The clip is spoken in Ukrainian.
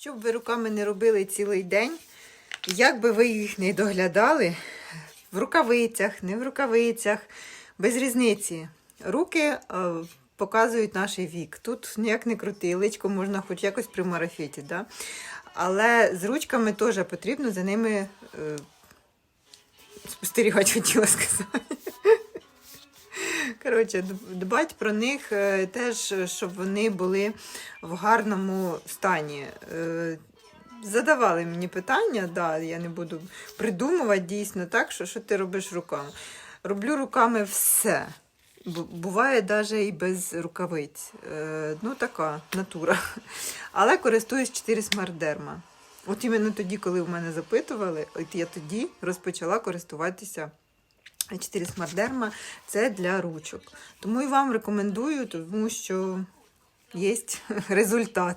Щоб ви руками не робили цілий день, як би ви їх не доглядали, в рукавицях, не в рукавицях, без різниці. Руки е, показують наш вік. Тут ніяк не крути, личко можна хоч якось примарафіти, да? але з ручками теж потрібно за ними е, спостерігати, хотіла сказати. Коротше, дбати про них е, теж, щоб вони були в гарному стані. Е, Задавали мені питання, да, я не буду придумувати дійсно так, що, що ти робиш руками. Роблю руками все. Буває навіть і без рукавиць. Е, ну, така натура. Але користуюсь 4 смардерма. От іменно тоді, коли в мене запитували, от я тоді розпочала користуватися 4 смардерма. Це для ручок. Тому і вам рекомендую, тому що є результат.